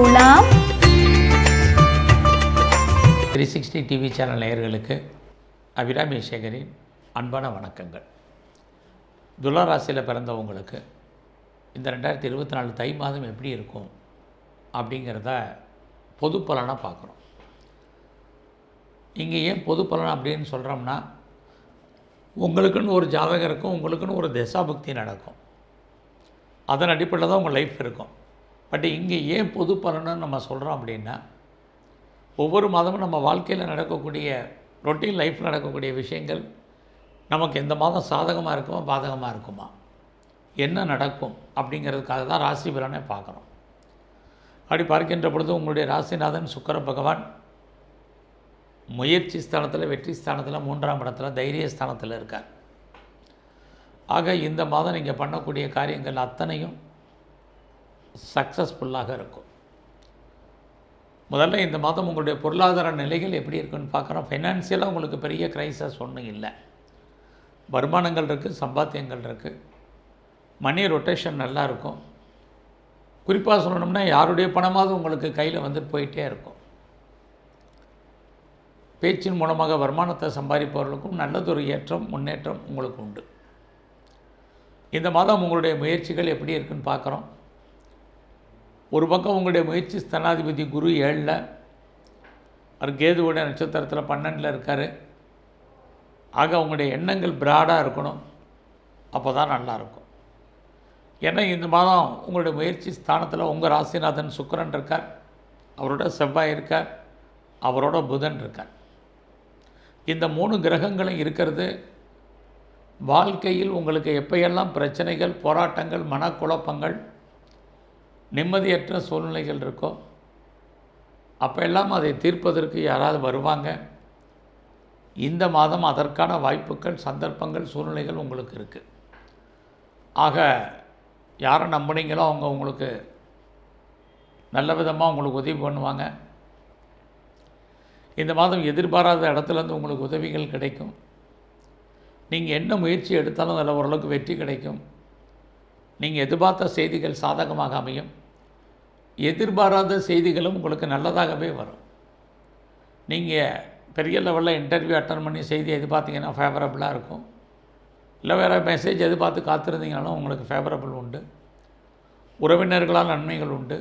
துலாம் three sixty TV channel நேயர்களுக்கு அபிராமி சேகரின் அன்பான வணக்கங்கள். துலா ராசியில் பிறந்தவங்களுக்கு இந்த ரெண்டாயிரத்தி இருபத்தி நாலு தை மாதம் எப்படி இருக்கும் அப்படிங்கிறத பொது பலனாக பார்க்குறோம் இங்கே ஏன் பொது பலன் அப்படின்னு சொல்கிறோம்னா உங்களுக்குன்னு ஒரு ஜாதகம் இருக்கும் உங்களுக்குன்னு ஒரு தசாபக்தி நடக்கும். அதன் அடிப்படையில் தான் உங்கள் லைஃப் இருக்கும். பட் இங்கே ஏன் பொது பலன்னு நம்ம சொல்கிறோம் அப்படின்னா ஒவ்வொரு மாதமும் நம்ம வாழ்க்கையில் நடக்கக்கூடிய ரொட்டீன் லைஃப்பில் நடக்கக்கூடிய விஷயங்கள் நமக்கு எந்த மாதம் சாதகமாக இருக்குமா பாதகமாக இருக்குமா? என்ன நடக்கும் அப்படிங்கிறதுக்காக தான் ராசி பலனை பார்க்குறோம். அப்படி பார்க்கின்ற பொழுது உங்களுடைய ராசிநாதன் சுக்கர பகவான் முயற்சி ஸ்தானத்தில் வெற்றி ஸ்தானத்தில் மூன்றாம் இடத்துல தைரிய ஸ்தானத்தில் இருக்கார். ஆக இந்த மாதம் நீங்கள் பண்ணக்கூடிய காரியங்கள் அத்தனையும் சக்ஸஸ்ஃபுல்லாக இருக்கும். முதல்ல இந்த மாதம் உங்களுடைய பொருளாதார நிலைகள் எப்படி இருக்குன்னு பார்க்குறோம். ஃபைனான்சியலாக உங்களுக்கு பெரிய க்ரைசஸ் ஒன்றும் இல்லை. வருமானங்கள் இருக்குது சம்பாத்தியங்கள் இருக்குது மணி ரொட்டேஷன் நல்லா இருக்கும். குறிப்பாக சொல்லணும்னா யாருடைய பணமாவது உங்களுக்கு கையில் வந்துட்டு போயிட்டே இருக்கும். பேச்சின் மூலமாக வருமானத்தை சம்பாதிப்பவர்களுக்கும் நல்லதொரு ஏற்றம் முன்னேற்றம் உங்களுக்கு உண்டு. இந்த மாதம் உங்களுடைய முயற்சிகள் எப்படி இருக்குன்னு பார்க்குறோம். ஒரு பக்கம் உங்களுடைய முயற்சி ஸ்தனாதிபதி குரு ஏழில் அவர் கேதுவோட நட்சத்திரத்தில் பன்னெண்டில் இருக்கார். ஆக உங்களுடைய எண்ணங்கள் பிராடாக இருக்கணும். அப்போ தான் நல்லாயிருக்கும் ஏன்னா இந்த மாதம் உங்களுடைய முயற்சி ஸ்தானத்தில் உங்கள் ராசிநாதன் சுக்கரன் இருக்கார். அவரோட செவ்வாய் இருக்கார். அவரோட புதன் இருக்கார். இந்த மூணு கிரகங்களும் இருக்கிறது. வாழ்க்கையில் உங்களுக்கு எப்பையெல்லாம் பிரச்சனைகள் போராட்டங்கள் மனக்குழப்பங்கள் நிம்மதியற்ற சூழ்நிலைகள் இருக்கோ அப்போ எல்லாம் அதை தீர்ப்பதற்கு யாராவது வருவாங்க? இந்த மாதம் அதற்கான வாய்ப்புகள் சந்தர்ப்பங்கள் சூழ்நிலைகள் உங்களுக்கு இருக்குது ஆக யாரை நம்புனீங்களோ அவங்க உங்களுக்கு நல்ல விதமாக உங்களுக்கு உதவி பண்ணுவாங்க. இந்த மாதம் எதிர்பாராத இடத்துலேருந்து உங்களுக்கு உதவிகள் கிடைக்கும். நீங்கள் என்ன முயற்சி எடுத்தாலும் அதில் ஓரளவுக்கு வெற்றி கிடைக்கும். நீங்கள் எதிர்பார்த்த செய்திகள் சாதகமாக அமையும். எதிர்பாராத செய்திகளும் உங்களுக்கு நல்லதாகவே வரும். நீங்கள் பெரிய லெவலில் இன்டர்வியூ அட்டன் பண்ணி செய்தி எது பார்த்தீங்கன்னா ஃபேவரபுளாக இருக்கும். இல்லை வேறு மெசேஜ் எது பார்த்து காத்திருந்தீங்கனாலும் உங்களுக்கு ஃபேவரபிள் உண்டு. உறவினர்களால் நன்மைகள் உண்டு.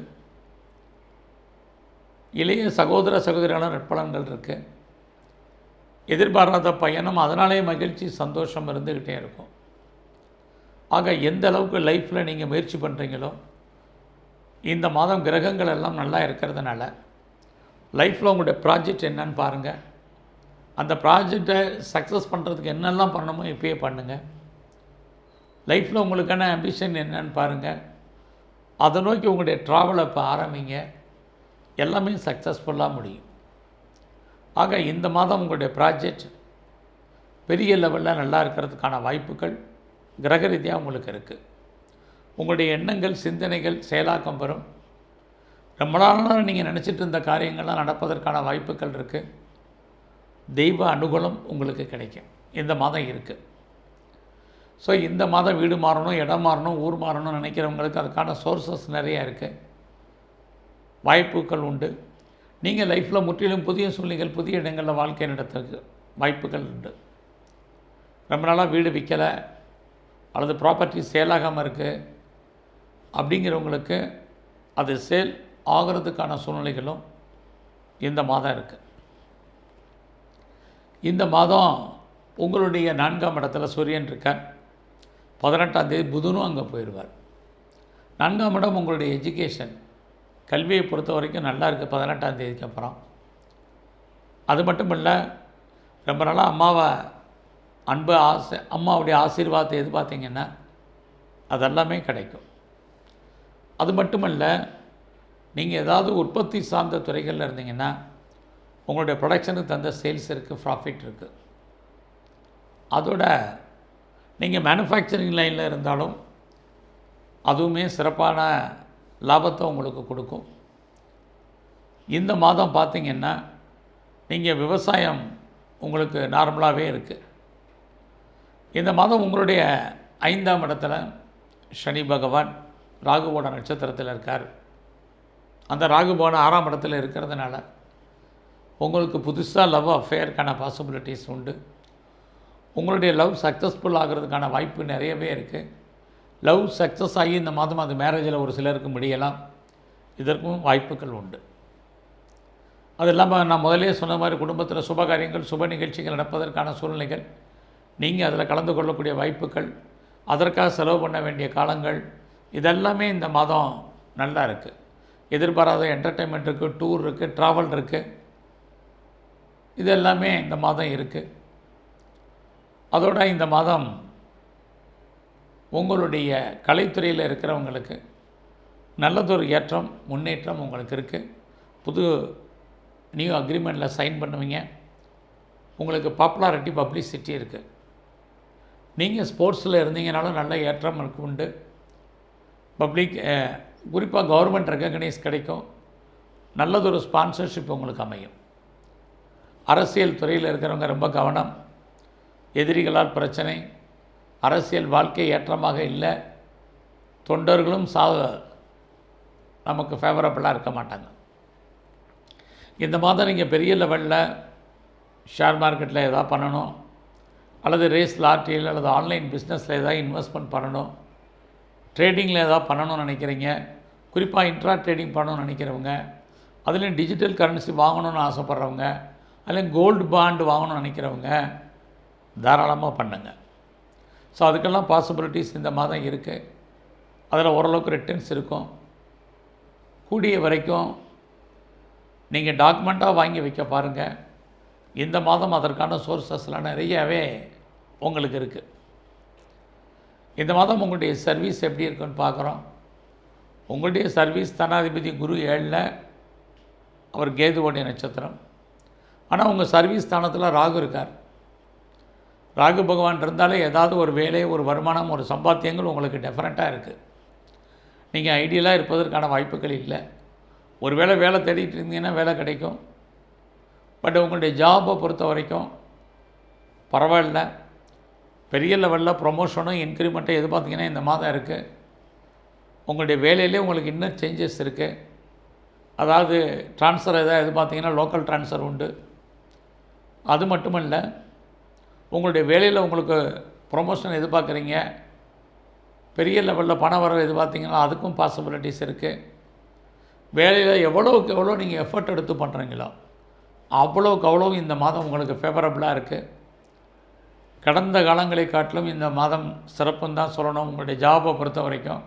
இளைய சகோதர சகோதரியான நற்பலன்கள் இருக்குது எதிர்பாராத பயணம் அதனாலே மகிழ்ச்சி சந்தோஷம் இருந்துக்கிட்டே இருக்கும். ஆக எந்த அளவுக்கு லைஃப்பில் நீங்கள் முயற்சி பண்ணுறீங்களோ இந்த மாதம் கிரகங்கள் எல்லாம் நல்லா இருக்கிறதுனால லைஃப்பில் உங்களுடைய ப்ராஜெக்ட் என்னன்னு பாருங்கள் அந்த ப்ராஜெக்டை சக்ஸஸ் பண்ணுறதுக்கு என்னெல்லாம் பண்ணணுமோ இப்போயே பண்ணுங்கள் லைஃப்பில் உங்களுக்கான அம்பிஷன் என்னன்னு பாருங்கள் அதை நோக்கி உங்களுடைய ட்ராவலை இப்போ ஆரம்பிங்க. எல்லாமே சக்ஸஸ்ஃபுல்லாக முடியும். ஆக இந்த மாதம் உங்களுடைய ப்ராஜெக்ட் பெரிய லெவலில் நல்லா இருக்கிறதுக்கான வாய்ப்புகள் கிரக ரீதியாக உங்களுக்கு இருக்குது உங்களுடைய எண்ணங்கள் சிந்தனைகள் செயலாக்கம் பெறும். ரொம்ப நாளாக நீங்கள் நினச்சிட்டு இருந்த காரியங்கள்லாம் நடப்பதற்கான வாய்ப்புகள் இருக்குது தெய்வ அனுகூலம் உங்களுக்கு கிடைக்கும். இந்த மாதம் இருக்குது ஸோ இந்த மாதம் வீடு மாறணும் இடம் மாறணும் ஊர் மாறணும்னு நினைக்கிறவங்களுக்கு அதுக்கான சோர்சஸ் நிறையா இருக்குது வாய்ப்புகள் உண்டு. நீங்கள் லைஃப்பில் முற்றிலும் புதிய சூழ்நிலைகள் புதிய இடங்களில் வாழ்க்கை நடத்துறதுக்கு வாய்ப்புகள் உண்டு. ரொம்ப நாளாக வீடு விற்கலை அல்லது ப்ராப்பர்ட்டி சேலாகாமல் இருக்குது அப்படிங்கிறவங்களுக்கு அது சேல் ஆகிறதுக்கான சூழ்நிலைகளும் இந்த மாதம் இருக்குது இந்த மாதம் உங்களுடைய நான்காம் இடத்துல சூரியன் இருக்கார். பதினெட்டாம் தேதி புதனும் அங்கே போயிடுவார். நான்காம் இடம் உங்களுடைய எஜுகேஷன். கல்வியை பொறுத்த வரைக்கும் நல்லா இருக்குது பதினெட்டாம் தேதிக்கு அப்புறம். அது மட்டும் இல்லை ரொம்ப நாளாக அம்மாவை அன்பு ஆசை அம்மாவுடைய ஆசீர்வாதத்தை எதிர்பார்த்தீங்கன்னா அதெல்லாமே கிடைக்கும். அது மட்டுமல்ல நீங்கள் ஏதாவது உற்பத்தி சார்ந்த துறைகளில் இருந்தீங்கன்னா உங்களுடைய ப்ரொடக்ஷனுக்கு தந்த சேல்ஸ் இருக்குது ப்ராஃபிட் இருக்குது அதோட நீங்கள் மேனுஃபேக்சரிங் லைனில் இருந்தாலும் அதுவுமே சிறப்பான லாபத்தை உங்களுக்கு கொடுக்கும். இந்த மாதம் பார்த்திங்கன்னா நீங்கள் விவசாயம் உங்களுக்கு நார்மலாகவே இருக்குது இந்த மாதம் உங்களுடைய ஐந்தாம் இடத்துல சனி பகவான் ராகுவோட நட்சத்திரத்தில் இருக்கார். அந்த ராகு பகவான் ஆறாம் இடத்துல இருக்கிறதுனால உங்களுக்கு புதுசாக லவ் அஃபேருக்கான பாசிபிலிட்டிஸ் உண்டு. உங்களுடைய லவ் சக்ஸஸ்ஃபுல் ஆகிறதுக்கான வாய்ப்பு நிறையவே இருக்குது லவ் சக்ஸஸ் ஆகி இந்த மாதம் அது மேரேஜில் ஒரு சிலருக்கு முடியலாம். இதற்கும் வாய்ப்புகள் உண்டு. அது இல்லாமல் நான் முதலே சொன்ன மாதிரி குடும்பத்தில் சுப காரியங்கள் சுப நிகழ்ச்சிகள் நடப்பதற்கான சூழ்நிலைகள் நீங்கள் அதில் கலந்து கொள்ளக்கூடிய வாய்ப்புகள் அதற்காக செலவு பண்ண வேண்டிய காலங்கள் இதெல்லாமே இந்த மாதம் நல்லா இருக்குது எதிர்பாராத என்டர்டெயின்மெண்ட் இருக்குது டூர் இருக்குது ட்ராவல் இருக்குது இது எல்லாமே இந்த மாதம் இருக்குது அதோட இந்த மாதம் உங்களுடைய கலைத்துறையில் இருக்கிறவங்களுக்கு நல்லதொரு ஏற்றம் முன்னேற்றம் உங்களுக்கு இருக்குது புது நியூ அக்ரிமெண்ட்டில் சைன் பண்ணுவீங்க. உங்களுக்கு பாப்புலாரிட்டி பப்ளிசிட்டி இருக்குது நீங்கள் ஸ்போர்ட்ஸில் இருந்தீங்கனாலும் நல்ல ஏற்றம் இருக்கு உண்டு. பப்ளிக் குறிப்பாக கவர்மெண்ட் ரெக்கக்னைஸ் கிடைக்கும். நல்லதொரு ஸ்பான்சர்ஷிப் உங்களுக்கு அமையும். அரசியல் துறையில் இருக்கிறவங்க ரொம்ப கவனம். எதிரிகளால் பிரச்சனை. அரசியல் வாழ்க்கை ஏற்றமாக இல்லை. தொண்டர்களும் சா நமக்கு ஃபேவரபுளாக இருக்க மாட்டாங்க. இந்த மாதம் நீங்கள் பெரிய லெவலில் ஷேர் மார்க்கெட்டில் எதாவது பண்ணணும். அல்லது ரேஸ் லாட்ரியில் அல்லது ஆன்லைன் பிஸ்னஸில் எதாவது இன்வெஸ்ட்மெண்ட் பண்ணணும். ட்ரேடிங்கில் ஏதாவது பண்ணணும்னு நினைக்கிறீங்க? குறிப்பாக இன்ட்ரா ட்ரேடிங் பண்ணணும்னு நினைக்கிறவங்க அதுலேயும் டிஜிட்டல் கரன்சி வாங்கணும்னு ஆசைப்பட்றவங்க அதுலேயும் கோல்டு பாண்டு வாங்கணும்னு நினைக்கிறவங்க தாராளமாக பண்ணுங்க. ஸோ அதுக்கெல்லாம் பாசிபிலிட்டிஸ் இந்த மாதம் இருக்குது அதில் ஓரளவுக்கு ரிட்டர்ன்ஸ் இருக்கும். கூடிய வரைக்கும் நீங்கள் டாக்குமெண்ட்டாக வாங்கி வைக்க பாருங்கள் இந்த மாதம் அதற்கான சோர்ஸஸ்லாம் நிறையவே உங்களுக்கு இருக்குது இந்த மாதம் உங்களுடைய சர்வீஸ் எப்படி இருக்குன்னு பார்க்குறோம். உங்களுடைய சர்வீஸ் தனாதிபதி குரு ஏழில் அவர் கேதுவோடைய நட்சத்திரம். ஆனால் உங்கள் சர்வீஸ் ஸ்தானத்தில் ராகு இருக்கார். ராகு பகவான் இருந்தாலே ஏதாவது ஒரு வேலை ஒரு வருமானம் ஒரு சம்பாத்தியங்கள் உங்களுக்கு டெஃபரெண்ட்டாக இருக்குது நீங்கள் ஐடியலாக இருப்பதற்கான வாய்ப்புகள் இல்லை. ஒரு வேளை வேலை தேடிட்டு இருந்தீங்கன்னா வேலை கிடைக்கும். பட் உங்களுடைய ஜாபை பொறுத்த வரைக்கும் பரவாயில்ல. பெரிய லெவலில் ப்ரொமோஷனும் இன்க்ரிமெண்ட்டும் எது பார்த்தீங்கன்னா இந்த மாதம் இருக்குது உங்களுடைய வேலையிலே உங்களுக்கு இன்னும் சேஞ்சஸ் இருக்குது அதாவது ட்ரான்ஸ்ஃபர் எதாவது எது பார்த்திங்கன்னா லோக்கல் ட்ரான்ஸ்ஃபர் உண்டு. அது மட்டும் இல்லை உங்களுடைய வேலையில் உங்களுக்கு ப்ரொமோஷன் எதிர்பார்க்குறீங்க. பெரிய லெவலில் பண வரவு பார்த்திங்கன்னா அதுக்கும் பாசிபிலிட்டிஸ் இருக்குது வேலையில் எவ்வளோவுக்கு எவ்வளோ நீங்கள் எஃபர்ட் எடுத்து பண்ணுறீங்களோ அவ்வளோவுக்கு அவ்வளோ இந்த மாதம் உங்களுக்கு ஃபேவரபுளாக இருக்குது கடந்த காலங்களை காட்டிலும் இந்த மாதம் சிறப்புன்னு தான் சொல்லணும். உங்களுடைய ஜாபை பொறுத்த வரைக்கும்.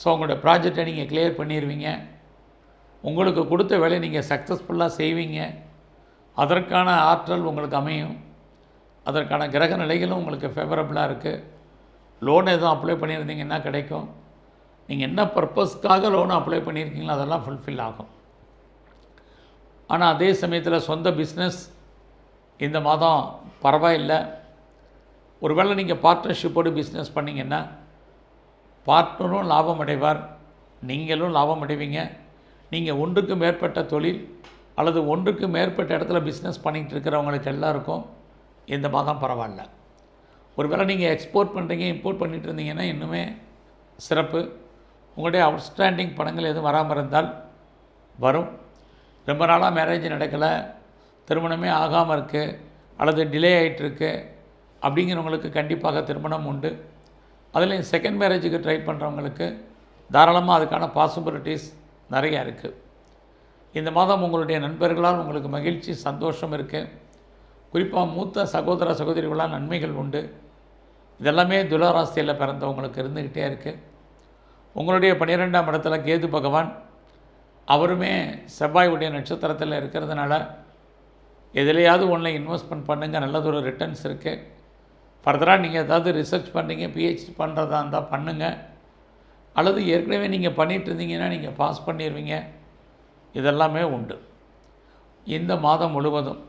ஸோ உங்களுடைய ப்ராஜெக்டை நீங்கள் கிளியர் பண்ணிடுவீங்க உங்களுக்கு கொடுத்த வேலையை நீங்கள் சக்ஸஸ்ஃபுல்லாக செய்வீங்க. அதற்கான ஆற்றல் உங்களுக்கு அமையும். அதற்கான கிரக நிலைகளும் உங்களுக்கு ஃபேவரபுளாக இருக்குது லோன் எதுவும் அப்ளை பண்ணியிருந்தீங்கன்னா கிடைக்கும். நீங்கள் என்ன பர்பஸ்க்காக லோன் அப்ளை பண்ணியிருக்கீங்களோ அதெல்லாம் ஃபுல்ஃபில் ஆகும். ஆனால் அதே சமயத்தில் சொந்த பிஸ்னஸ் இந்த மாதம் பரவாயில்லை. ஒருவேளை நீங்கள் பார்ட்னர்ஷிப்போடு பிஸ்னஸ் பண்ணிங்கன்னா பார்ட்னரும் லாபம் அடைவார் நீங்களும் லாபம் அடைவீங்க நீங்கள் ஒன்றுக்கு மேற்பட்ட தொழில் அல்லது ஒன்றுக்கு மேற்பட்ட இடத்துல பிஸ்னஸ் பண்ணிகிட்டு இருக்கிறவங்களுக்கு எல்லாருக்கும் இந்த மாதம் பரவாயில்ல. ஒருவேளை நீங்கள் எக்ஸ்போர்ட் பண்ணுறீங்க இம்போர்ட் பண்ணிகிட்டு இருந்தீங்கன்னா இன்னுமே சிறப்பு. உங்களுடைய அவுட்ஸ்டாண்டிங் பணங்கள் எதுவும் வராமல் இருந்தால் வரும். ரொம்ப நாளாக மேரேஜ் நடக்கலை திருமணமே ஆகாமல் இருக்குது அல்லது டிலே ஆகிட்டுருக்கு அப்படிங்கிறவங்களுக்கு கண்டிப்பாக திருமணம் உண்டு. அதுலேயும் செகண்ட் மேரேஜுக்கு ட்ரை பண்ணுறவங்களுக்கு தாராளமாக அதுக்கான பாசிபிலிட்டிஸ் நிறையா இருக்குது இந்த மாதம் உங்களுடைய நண்பர்களால் உங்களுக்கு மகிழ்ச்சி சந்தோஷம் இருக்குது குறிப்பாக மூத்த சகோதர சகோதரிகளால் நன்மைகள் உண்டு. இதெல்லாமே துளாராசியில் பிறந்தவங்களுக்கு இருந்துக்கிட்டே இருக்குது உங்களுடைய பன்னிரெண்டாம் இடத்துல கேது பகவான் அவருமே செவ்வாயுடைய நட்சத்திரத்தில் இருக்கிறதுனால எதுலையாவது ஒன்றில் இன்வெஸ்ட்மெண்ட் பண்ணுங்கள் நல்லதொரு ரிட்டர்ன்ஸ் இருக்குது ஃபர்தராக நீங்கள் ஏதாவது ரிசர்ச் பண்ணுறீங்க பிஹெச்டி பண்ணுறதா இருந்தால் பண்ணுங்கள் அல்லது ஏற்கனவே நீங்கள் பண்ணிகிட்டு இருந்தீங்கன்னா நீங்கள் பாஸ் பண்ணிடுவீங்க இதெல்லாமே உண்டு. இந்த மாதம் முழுவதும்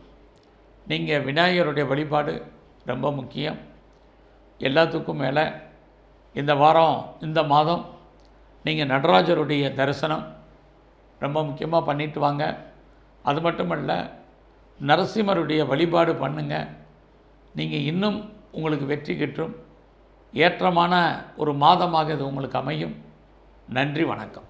நீங்கள் விநாயகருடைய வழிபாடு ரொம்ப முக்கியம். எல்லாத்துக்கும் மேலே இந்த வாரம் இந்த மாதம் நீங்கள் நடராஜருடைய தரிசனம் ரொம்ப முக்கியமாக பண்ணிட்டு வாங்க. அது மட்டுமல்ல நரசிம்மருடைய வழிபாடு பண்ணுங்கள் நீங்கள் இன்னும் உங்களுக்கு வெற்றி கிட்டும். ஏற்றமான ஒரு மாதமாக இது உங்களுக்கு அமையும். நன்றி வணக்கம்.